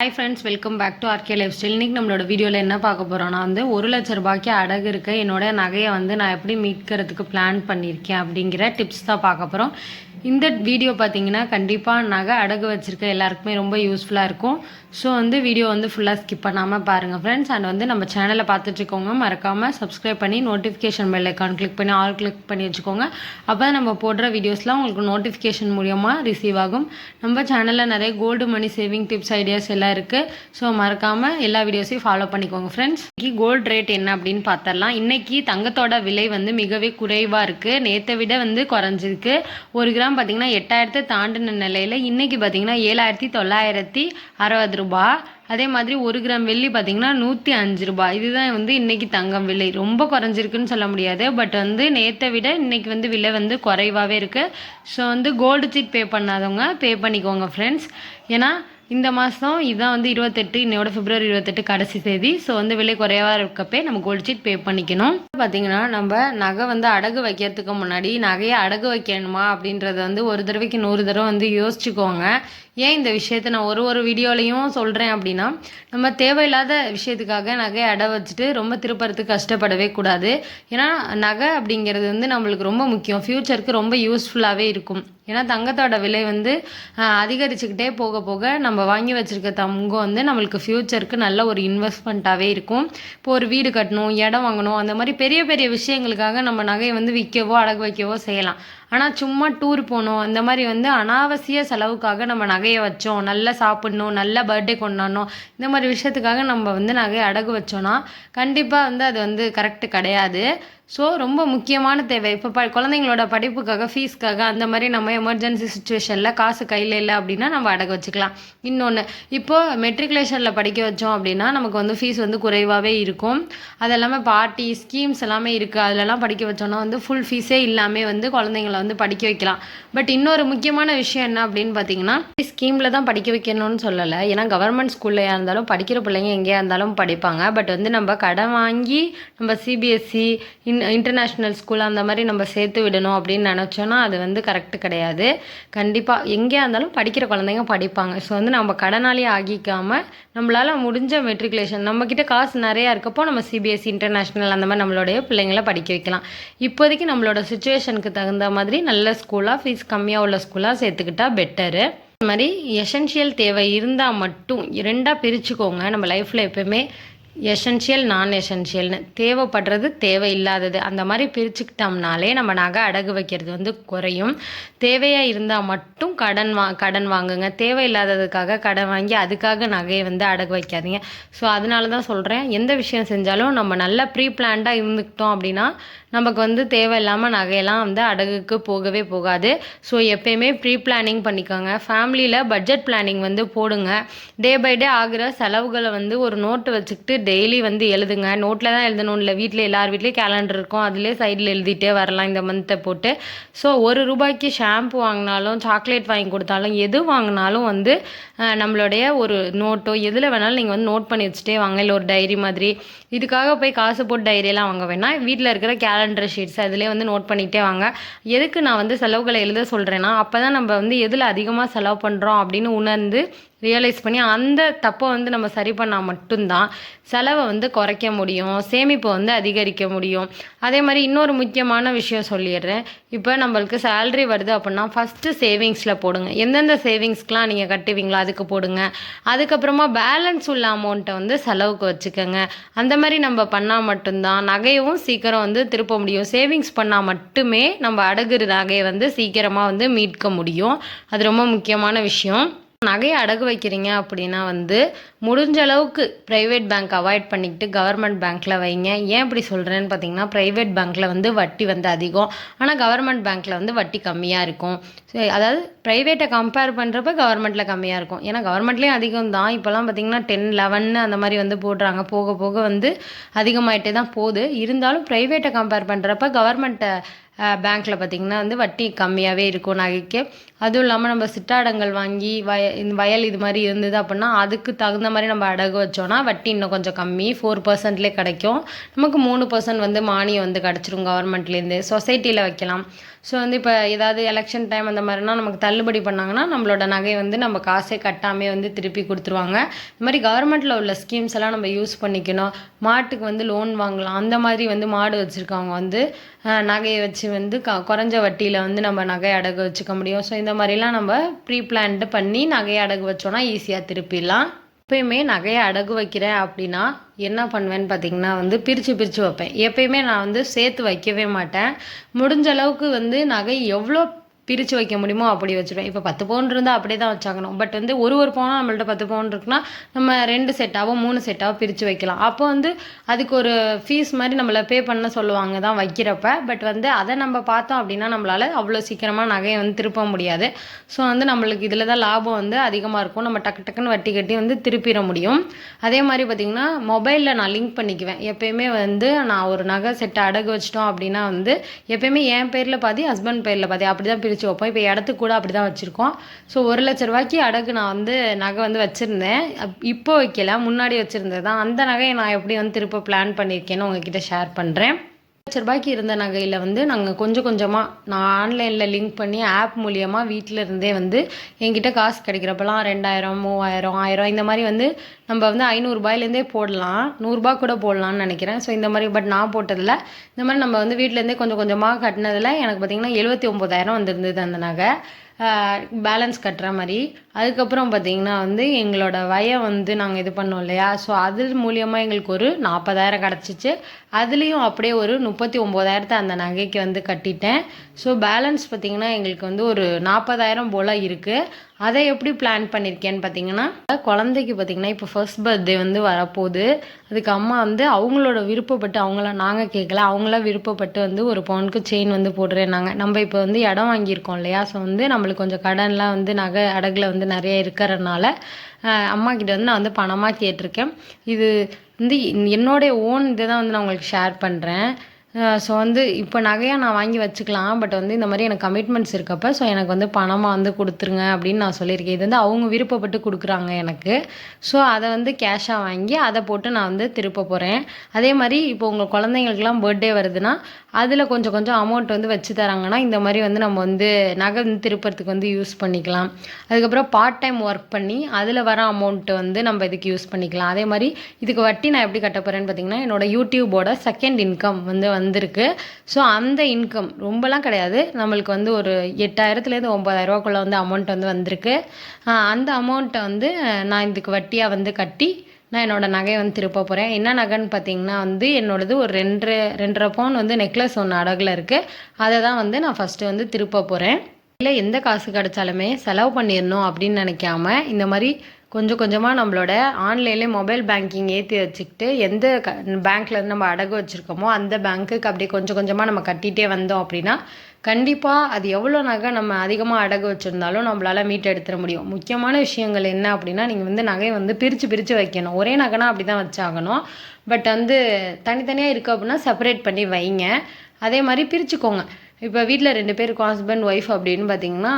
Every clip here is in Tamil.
Hi friends welcome back to RK life style இன்றைக்கி நம்மளோட வீடியோவில் என்ன பார்க்க போகிறோன்னா வந்து ஒரு லட்ச ரூபாய்க்கு அடகு இருக்க என்னோட நகையை வந்து நான் எப்படி மீட்கிறதுக்கு பிளான் பண்ணியிருக்கேன் அப்படிங்கிற டிப்ஸ் தான் பார்க்க போகிறோம் இந்த வீடியோ பார்த்தீங்கன்னா கண்டிப்பாக நகை அடகு வச்சுருக்க எல்லாருக்குமே ரொம்ப யூஸ்ஃபுல்லாக இருக்கும். ஸோ வந்து வீடியோ வந்து ஃபுல்லாக ஸ்கிப் பண்ணாமல் பாருங்கள் ஃப்ரெண்ட்ஸ் அண்ட் வந்து நம்ம சேனலை பார்த்துட்ருக்கோங்க மறக்காமல் சப்ஸ்கிரைப் பண்ணி நோட்டிஃபிகேஷன் பெல் ஐக்கான் கிளிக் பண்ணி ஆல் கிளிக் பண்ணி வச்சுக்கோங்க. அப்போ நம்ம போடுற வீடியோஸ்லாம் உங்களுக்கு நோட்டிஃபிகேஷன் மூலியமாக ரிசீவ் ஆகும். நம்ம சேனலில் நிறைய gold money saving tips ideas எல்லாம் இருக்குது ஸோ மறக்காமல் எல்லா வீடியோஸையும் ஃபாலோ பண்ணிக்கோங்க ஃப்ரெண்ட்ஸ் இன்னைக்கு கோல்டு ரேட் என்ன அப்படின்னு பார்த்துடலாம் இன்றைக்கி தங்கத்தோட விலை வந்து மிகவே குறைவாக இருக்குது நேற்றை விட வந்து குறைஞ்சிருக்கு. ஒரு கிராம் பார்த்திங்கன்னா எட்டாயிரத்தை தாண்டின நிலையில் இன்றைக்கி பார்த்தீங்கன்னா ஏழாயிரத்தி தொள்ளாயிரத்தி அறுபது ரூபாய் அதே மாதிரி ஒரு கிராம் வெள்ளி பார்த்தீங்கன்னா நூற்றி அஞ்சு ரூபாய் இதுதான் வந்து இன்னைக்கு தங்கம் விலை. ரொம்ப குறைஞ்சிருக்குன்னு சொல்ல முடியாது. பட் வந்து நேற்றை விட இன்னைக்கு வந்து விலை வந்து குறைவாகவே இருக்குது ஸோ வந்து கோல்டு சீட் பே பண்ணாதவங்க பே பண்ணிக்கோங்க ஃப்ரெண்ட்ஸ் ஏன்னா இந்த மாதம் இதுதான் வந்து இருபத்தெட்டு இன்னையோட பிப்ரவரி இருபத்தெட்டு கடைசி தேதி. ஸோ வந்து விலை குறைவாக இருக்கப்பே நம்ம கோல்டு சீட் பே பண்ணிக்கணும். பார்த்தீங்கன்னா நம்ம நகை வந்து அடகு வைக்கிறதுக்கு முன்னாடி நகையை அடகு வைக்கணுமா அப்படின்றத வந்து ஒரு தடவைக்கு நூறு தடவை வந்து யோசிச்சுக்கோங்க. ஏன் இந்த விஷயத்தை நான் ஒரு ஒரு வீடியோலையும் சொல்கிறேன் அப்படின்னா நம்ம தேவையில்லாத விஷயத்துக்காக நகையை அடை வச்சுட்டு ரொம்ப திருப்பறதுக்கு கஷ்டப்படவே கூடாது. ஏன்னா நகை அப்படிங்கிறது வந்து நம்மளுக்கு ரொம்ப முக்கியம். ஃப்யூச்சருக்கு ரொம்ப யூஸ்ஃபுல்லாகவே இருக்கும். ஏன்னா தங்கத்தோட விலை வந்து ஆஹ், அதிகரிச்சுக்கிட்டே போக போக நம்ம வாங்கி வச்சிருக்க தங்கம் வந்து நம்மளுக்கு ஃப்யூச்சருக்கு நல்ல ஒரு இன்வெஸ்ட்மெண்ட்டாகவே இருக்கும். இப்போ ஒரு வீடு கட்டணும் இடம் வாங்கணும் அந்த மாதிரி பெரிய பெரிய விஷயங்களுக்காக நம்ம நகையை வந்து விற்கவோ அடகு வைக்கவோ செய்யலாம். ஆனால் சும்மா டூர் போகணும் அந்த மாதிரி வந்து அனாவசிய செலவுக்காக நம்ம நகையை வச்சோம். நல்லா சாப்பிட்ணும் நல்ல பர்த்டே கொண்டாடணும். இந்த மாதிரி விஷயத்துக்காக நம்ம வந்து நகையை அடகு வச்சோன்னா கண்டிப்பாக வந்து அது வந்து கரெக்டு கிடையாது. ஸோ ரொம்ப முக்கியமான தேவை. இப்போ ப குழந்தைங்களோட படிப்புக்காக ஃபீஸ்க்காக அந்த மாதிரி நம்ம எமர்ஜென்சி சுச்சுவேஷனில் காசு கையில் இல்லை அப்படின்னா நம்ம அடகு வச்சுக்கலாம். இன்னொன்று இப்போது மெட்ரிகுலேஷனில் படிக்க வச்சோம் அப்படின்னா நமக்கு வந்து ஃபீஸ் வந்து குறைவாகவே இருக்கும். அது எல்லாமே பார்ட்டி ஸ்கீம்ஸ் எல்லாமே இருக்குது அதிலலாம் படிக்க வச்சோன்னா வந்து ஃபுல் ஃபீஸே இல்லாமல் வந்து குழந்தைங்கள வந்து படிக்க வைக்கலாம். பட் இன்னொரு முக்கியமான விஷயம் என்ன அப்படின்னு பார்த்தீங்கன்னா ஸ்கீமில் தான் படிக்க வைக்கணும்னு சொல்லலை. ஏன்னா கவர்மெண்ட் ஸ்கூல்லையா இருந்தாலும் படிக்கிற பிள்ளைங்க எங்கேயா இருந்தாலும் படிப்பாங்க. பட் வந்து நம்ம கடன் வாங்கி நம்ம சிபிஎஸ்சி இன் இன்டர்நேஷ்னல் ஸ்கூல் அந்த மாதிரி நம்ம சேர்த்து விடணும் அப்படின்னு நினச்சோன்னா அது வந்து கரெக்டு கிடையாது. கண்டிப்பாக எங்கேயா இருந்தாலும் படிக்கிற குழந்தைங்க படிப்பாங்க. ஸோ வந்து நம்ம கடனாளி ஆகிக்காமல் நம்மளால் முடிஞ்ச மெட்ரிகுலேஷன் நம்மக்கிட்ட காசு நிறையா இருக்கப்போ நம்ம சிபிஎஸ்சி இன்டர்நேஷ்னல் அந்த மாதிரி நம்மளுடைய பிள்ளைங்களை படிக்க வைக்கலாம். இப்போதைக்கு நம்மளோட சுச்சுவேஷனுக்கு தகுந்த மாதிரி நல்ல ஸ்கூலாக ஃபீஸ் கம்மியாக உள்ள ஸ்கூலாக சேர்த்துக்கிட்டா பெட்டரு இது மாதிரி எசென்ஷியல் தேவை இருந்தால் மட்டும் ரெண்டாக பிரிச்சுக்கோங்க. நம்ம லைஃப்பில் எப்பவுமே எசென்ஷியல் நான் எசென்ஷியல்னு தேவைப்படுறது தேவையில்லாதது. அந்த மாதிரி பிரிச்சுக்கிட்டோம்னாலே நம்ம நகை அடகு வைக்கிறது வந்து குறையும். தேவையாக இருந்தால் மட்டும் கடன் வா கடன் வாங்குங்க. தேவையில்லாததுக்காக கடன் வாங்கி அதுக்காக நகையை வந்து அடகு வைக்காதீங்க. ஸோ அதனால தான் சொல்கிறேன் எந்த விஷயம் செஞ்சாலும் நம்ம நல்லா ப்ரீ பிளான்டாக இருந்துக்கிட்டோம் அப்படின்னா நமக்கு வந்து தேவையில்லாமல் நகையெல்லாம் வந்து அடகுக்கு போகவே போகாது. ஸோ எப்பயுமே ப்ரீ பிளானிங் பண்ணிக்கோங்க. ஃபேமிலியில் பட்ஜெட் பிளானிங் வந்து போடுங்க. டே பை டே ஆகிற செலவுகளை வந்து ஒரு நோட்டு வச்சுக்கிட்டு டெய்லி வந்து எழுதுங்க. நோட்டில் தான் எழுதணும். இல்லை வீட்டில் எல்லார் வீட்லேயும் கேலண்டர் இருக்கும். அதிலே சைடில் எழுதிட்டே வரலாம் இந்த மந்த்தை போட்டு. ஸோ ஒரு ரூபாய்க்கு ஷாம்பு வாங்கினாலும் சாக்லேட் வாங்கி கொடுத்தாலும் எது வாங்கினாலும் வந்து நம்மளுடைய ஒரு நோட்டோ எதில் வேணாலும் நீங்கள் வந்து நோட் பண்ணி வச்சுட்டே வாங்க. இல்லை ஒரு டைரி மாதிரி. இதுக்காக போய் காசு போட்டு டைரியெல்லாம் வாங்க வேணாம். வீட்டில் இருக்கிற கேலண்டர் ஷீட்ஸ் அதிலே வந்து நோட் பண்ணிகிட்டே வாங்க. எதுக்கு நான் வந்து செலவுகளை எழுத சொல்கிறேன்னா அப்போ தான் நம்ம வந்து எதில் அதிகமாக செலவு பண்ணுறோம் அப்படின்னு உணர்ந்து ரியலைஸ் பண்ணி அந்த தப்பை வந்து நம்ம சரி பண்ணால் மட்டும்தான் செலவை வந்து குறைக்க முடியும் சேமிப்பை வந்து அதிகரிக்க முடியும். அதே மாதிரி இன்னொரு முக்கியமான விஷயம் சொல்லிடுறேன். இப்போ நம்மளுக்கு சேல்ரி வருது அப்படின்னா ஃபஸ்ட்டு சேவிங்ஸில் போடுங்க. எந்தெந்த சேவிங்ஸ்க்கெலாம் நீங்கள் கட்டுவீங்களோ அதுக்கு போடுங்க. அதுக்கப்புறமா பேலன்ஸ் உள்ள அமௌண்ட்டை வந்து செலவுக்கு வச்சுக்கோங்க. அந்த மாதிரி நம்ம பண்ணால் மட்டும்தான் நகையவும் சீக்கிரம் வந்து திருப்ப முடியும். சேவிங்ஸ் பண்ணால் மட்டுமே நம்ம அடகுற நகையை வந்து சீக்கிரமாக வந்து மீட்க முடியும். அது ரொம்ப முக்கியமான விஷயம். நகையை அடகு வைக்கிறீங்க அப்படின்னா வந்து முடிஞ்ச அளவுக்கு ப்ரைவேட் பேங்க் அவாய்ட் பண்ணிக்கிட்டு கவர்மெண்ட் பேங்க்கில் வைங்க. ஏன் இப்படி சொல்கிறேன்னு பார்த்தீங்கன்னா ப்ரைவேட் பேங்க்கில் வந்து வட்டி வந்து அதிகம். ஆனால் கவர்மெண்ட் பேங்க்கில் வந்து வட்டி கம்மியாக இருக்கும். ஸோ அதாவது ப்ரைவேட்டை கம்பேர் பண்ணுறப்ப கவர்மெண்ட்டில் கம்மியாக இருக்கும். ஏன்னா கவர்மெண்ட்லேயும் அதிகம் தான் இப்போலாம் பார்த்தீங்கன்னா டென் லெவன் அந்த மாதிரி வந்து போடுறாங்க. போக போக வந்து அதிகமாயிட்டே தான் போகுது. இருந்தாலும் ப்ரைவேட்டை கம்பேர் பண்ணுறப்ப கவர்மெண்ட்டை பேங்க்கில் பார்த்திங்கன்னா வந்து வட்டி கம்மியாகவே இருக்கும் நகைக்கு. அதுவும் இல்லாமல் நம்ம சிட்டாடங்கள் வாங்கி வய இந்த வயல் இது மாதிரி இருந்தது அப்படின்னா அதுக்கு தகுந்த மாதிரி நம்ம அடகு வச்சோன்னா வட்டி இன்னும் கொஞ்சம் கம்மி. ஃபோர் பர்சன்ட்லேயே கிடைக்கும். நமக்கு மூணு பர்சன்ட் வந்து மானியம் வந்து கிடச்சிரும் கவர்மெண்ட்லேருந்து சொசைட்டியில் வைக்கலாம். ஸோ வந்து இப்போ ஏதாவது எலெக்ஷன் டைம் அந்த மாதிரினா நமக்கு தள்ளுபடி பண்ணாங்கன்னா நம்மளோட நகை வந்து நம்ம காசே கட்டாமே வந்து திருப்பி கொடுத்துருவாங்க. இந்த மாதிரி கவர்மெண்ட்டில் உள்ள ஸ்கீம்ஸ் எல்லாம் நம்ம யூஸ் பண்ணிக்கணும். மாட்டுக்கு வந்து லோன் வாங்கலாம். அந்த மாதிரி வந்து மாடு வச்சுருக்கவங்க வந்து நகையை வச்சு வந்து க குறைஞ்ச வட்டியில் வந்து நம்ம நகை அடகு வச்சுக்க முடியும். ஸோ இந்த மாதிரிலாம் நம்ம ப்ரீ பிளான்டு பண்ணி நகையை அடகு வச்சோன்னா ஈஸியாக திருப்பிடலாம். எப்பயுமே நகையை அடகு வைக்கிறேன் அப்படின்னா என்ன பண்ணுவேன்னு பார்த்தீங்கன்னா வந்து பிரித்து பிரித்து வைப்பேன். எப்பயுமே நான் வந்து சேர்த்து வைக்கவே மாட்டேன். முடிஞ்ச அளவுக்கு வந்து நகை எவ்வளோ பிரித்து வைக்க முடியுமோ அப்படி வச்சுருவேன். இப்போ பத்து பவுன் இருந்தால் அப்படியே தான் வச்சாகணும். பட் வந்து ஒரு ஒரு பவுனாக நம்மள்ட்ட பத்து பவுன் இருக்குன்னா நம்ம ரெண்டு செட்டாவோ மூணு செட்டாவோ பிரித்து வைக்கலாம். அப்போ வந்து அதுக்கு ஒரு ஃபீஸ் மாதிரி நம்மளை பே பண்ண சொல்லுவாங்க தான் வைக்கிறப்ப. பட் வந்து அதை நம்ம பார்த்தோம் அப்படின்னா நம்மளால் அவ்வளோ சீக்கிரமாக நகையை வந்து திருப்ப முடியாது. ஸோ வந்து நம்மளுக்கு இதில் தான் லாபம் வந்து அதிகமாக இருக்கும். நம்ம டக்கு டக்குன்னு வட்டி கட்டி வந்து திருப்பிட முடியும். அதே மாதிரி பார்த்திங்கன்னா மொபைலில் நான் லிங்க் பண்ணிக்குவேன். எப்பயுமே வந்து நான் ஒரு நகை செட்டை அடகு வச்சிட்டோம் அப்படின்னா வந்து எப்பயுமே என் பேரில் பாதி ஹஸ்பண்ட் பேரில் பாதி. அப்படி தான் பிரித்து வைப்போம் இப்போ இடத்துக்கு கூட அப்படி தான் வச்சுருக்கோம். ஸோ ஒரு லட்ச ரூபாய்க்கு அடகு நான் வந்து நகை வந்து வச்சுருந்தேன். இப்போ வைக்கல. முன்னாடி வச்சுருந்தது தான் அந்த நகையை நான் எப்படி வந்து திரும்ப பிளான் பண்ணியிருக்கேன்னு உங்ககிட்ட ஷேர் பண்ணுறேன் லட்ச ரூபாய்க்கு இருந்த நகையில் வந்து நாங்கள் கொஞ்சம் கொஞ்சமாக நான் ஆன்லைனில் லிங்க் பண்ணி ஆப் மூலியமாக வீட்டில் இருந்தே வந்து என்கிட்ட காசு கிடைக்கிறப்பெல்லாம் ரெண்டாயிரம் மூவாயிரம் ஆயிரம் இந்த மாதிரி வந்து நம்ம வந்து ஐநூறுரூபாயிலேருந்தே போடலாம். நூறுரூபா கூட போடலாம்னு நினைக்கிறேன். ஸோ இந்த மாதிரி பட் நான் போட்டதில் இந்த மாதிரி நம்ம வந்து வீட்டிலேருந்தே கொஞ்சம் கொஞ்சமாக கட்டினதில் எனக்கு பார்த்திங்கன்னா எழுபத்தி ஒம்பதாயிரம் வந்திருந்தது அந்த நகை. பேலன்ஸ் கட்டுற மாதிரி. அதுக்கப்புறம் பார்த்திங்கன்னா வந்து எங்களோட வய வந்து நாங்கள் இது பண்ணோம் இல்லையா? ஸோ அது மூலியமாக எங்களுக்கு ஒரு நாற்பதாயிரம் கிடச்சிச்சு. அதுலேயும் அப்படியே ஒரு முப்பத்தி ஒம்போதாயிரத்தை அந்த நகைக்கு வந்து கட்டிட்டேன். ஸோ பேலன்ஸ் பார்த்திங்கன்னா எங்களுக்கு வந்து ஒரு நாற்பதாயிரம் போல் இருக்குது அதை எப்படி பிளான் பண்ணியிருக்கேன்னு பார்த்தீங்கன்னா குழந்தைக்கு பார்த்தீங்கன்னா இப்போ ஃபர்ஸ்ட் பர்த்டே வந்து வரப்போகுது. அதுக்கு அம்மா வந்து அவங்களோட விருப்பப்பட்டு அவங்கள நாங்கள் கேட்கல அவங்களாம் விருப்பப்பட்டு வந்து ஒரு பவுனுக்கு செயின் வந்து போடுறேன்னாங்க. நம்ம இப்போ வந்து இடம் வாங்கியிருக்கோம் இல்லையா? ஸோ வந்து நம்மளுக்கு கொஞ்சம் கடன்லாம் வந்து நகை அடகில் வந்து நிறைய இருக்கிறனால அம்மா கிட்ட வந்து நான் வந்து பணமாக கேட்டிருக்கேன். இது வந்து என்னோடைய ஓன் இதை தான் வந்து நான் உங்களுக்கு ஷேர் பண்ணுறேன் ஸோ வந்து இப்போ நகையாக நான் வாங்கி வச்சுக்கலாம் பட் வந்து இந்த மாதிரி எனக்கு கமிட்மெண்ட்ஸ் இருக்கப்ப ஸோ எனக்கு வந்து பணமாக வந்து கொடுத்துருங்க அப்படின்னு நான் சொல்லியிருக்கேன். இது வந்து அவங்க விருப்பப்பட்டு கொடுக்குறாங்க எனக்கு. ஸோ அதை வந்து கேஷாக வாங்கி அதை போட்டு நான் வந்து திருப்ப போகிறேன் அதே மாதிரி இப்போ உங்கள் குழந்தைங்களுக்குலாம் பர்த்டே வருதுன்னா அதில் கொஞ்சம் கொஞ்சம் அமௌண்ட் வந்து வச்சு தராங்கன்னா இந்த மாதிரி வந்து நம்ம வந்து நகை வந்து திருப்பறதுக்கு வந்து யூஸ் பண்ணிக்கலாம். அதுக்கப்புறம் பார்ட் டைம் ஒர்க் பண்ணி அதில் வர அமௌண்ட்டு வந்து நம்ம இதுக்கு யூஸ் பண்ணிக்கலாம். அதே மாதிரி இதுக்கு வட்டி நான் எப்படி கட்ட போகிறேன்னு பார்த்தீங்கன்னா என்னோட யூடியூபோட செகண்ட் இன்கம் வந்து வந்திருக்கு. ஸோ அந்த இன்கம் ரொம்பலாம் கிடையாது. நம்மளுக்கு வந்து ஒரு எட்டாயிரத்துலேருந்து ஒம்பதாயிரரூவாக்குள்ளே வந்து அமௌண்ட் வந்து வந்திருக்கு. அந்த அமௌண்ட்டை வந்து நான் இதுக்கு வட்டியாக வந்து கட்டி நான் என்னோடய நகையை வந்து திருப்ப போகிறேன் என்ன நகைன்னு பார்த்தீங்கன்னா வந்து என்னோடது ஒரு ரெண்டு ரெண்டரை பவுன் வந்து நெக்லஸ் ஒன்று அடகில் இருக்குது அதை தான் வந்து நான் ஃபஸ்ட்டு வந்து திருப்ப போகிறேன் இல்லை எந்த காசு கிடைச்சாலுமே செலவு பண்ணிடணும் அப்படின்னு நினைக்காம இந்த மாதிரி கொஞ்சம் கொஞ்சமாக நம்மளோட ஆன்லைன்லேயே மொபைல் பேங்கிங் ஏற்றி வச்சுக்கிட்டு எந்த க பேங்க்லேருந்து நம்ம அடகு வச்சுருக்கோமோ அந்த பேங்க்குக்கு அப்படியே கொஞ்சம் கொஞ்சமாக நம்ம கட்டிகிட்டே வந்தோம் அப்படின்னா கண்டிப்பாக அது எவ்வளோ நகை நம்ம அதிகமாக அடகு வச்சுருந்தாலும் நம்மளால் மீட் எடுத்துட முடியும். முக்கியமான விஷயங்கள் என்ன அப்படின்னா நீங்கள் வந்து நகையை வந்து பிரித்து பிரித்து வைக்கணும். ஒரே நகைனா அப்படி தான் வச்சாகணும். பட் வந்து தனித்தனியாக இருக்குது அப்படின்னா செப்பரேட் பண்ணி வைங்க. அதே மாதிரி பிரிச்சுக்கோங்க. இப்போ வீட்டில் ரெண்டு பேருக்கும் ஹஸ்பண்ட் ஒய்ஃப் அப்படின்னு பார்த்தீங்கன்னா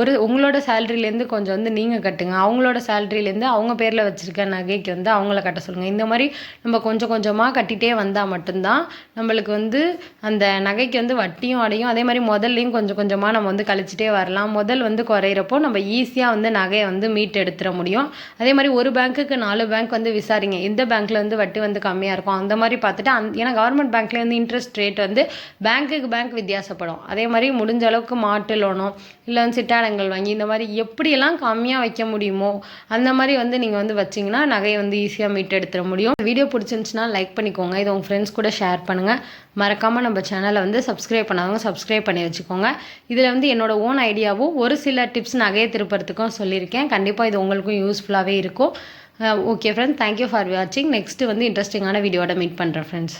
ஒரு உங்களோட சேலரிலேருந்து கொஞ்சம் வந்து நீங்கள் கட்டுங்க. அவங்களோட சேலரிலேருந்து அவங்க பேரில் வச்சுருக்க நகைக்கு வந்து அவங்கள கட்ட சொல்லுங்கள் இந்த மாதிரி நம்ம கொஞ்சம் கொஞ்சமாக கட்டிகிட்டே வந்தால் மட்டும்தான் நம்மளுக்கு வந்து அந்த நகைக்கு வந்து வட்டியும் அடையும். அதே மாதிரி முதல்லையும் கொஞ்சம் கொஞ்சமாக நம்ம வந்து கழிச்சிட்டே வரலாம். முதல் வந்து குறையிறப்போ நம்ம ஈஸியாக வந்து நகையை வந்து மீட் எடுத்துட முடியும். அதே மாதிரி ஒரு பேங்க்குக்கு நாலு பேங்க் வந்து விசாரிங்க. எந்த பேங்க்கில் வந்து வட்டி வந்து கம்மியாக இருக்கும் அந்த மாதிரி பார்த்துட்டு அந் ஏன்னா கவர்மெண்ட் பேங்க்லேயே வந்து இன்ட்ரெஸ்ட் ரேட் வந்து பேங்க்குக்கு பேங்க் வித்தியாசப்படும். அதே மாதிரி முடிஞ்ச அளவுக்கு மாட்டு லோனோ இல்லை வந்து சிட்டாடங்கள் வாங்கி இந்த மாதிரி எப்படியெல்லாம் கம்மியாக வைக்க முடியுமோ அந்த மாதிரி வந்து நீங்கள் வந்து வச்சிங்கன்னா நகையை வந்து ஈஸியாக மீட் எடுத்துட முடியும். வீடியோ பிடிச்சிருந்துச்சுன்னா லைக் பண்ணிக்கோங்க. இதை உங்கள் ஃப்ரெண்ட்ஸ் கூட ஷேர் பண்ணுங்கள் மறக்காமல் நம்ம சேனலை வந்து சப்ஸ்கிரைப் பண்ணாதவங்க சப்ஸ்கிரைப் பண்ணி வச்சுக்கோங்க. இதில் வந்து என்னோட ஓன் ஐடியாவும் ஒரு சில டிப்ஸ் நகையை திருப்பறதுக்கும் சொல்லியிருக்கேன். கண்டிப்பாக இது உங்களுக்கும் யூஸ்ஃபுல்லாகவே இருக்கும். Okay friends thank you for வாட்சிங் நெக்ஸ்ட்டு வந்து இன்ட்ரெஸ்டிங்கான வீடியோட மீட் பண்ணுறேன் ஃப்ரெண்ட்ஸ்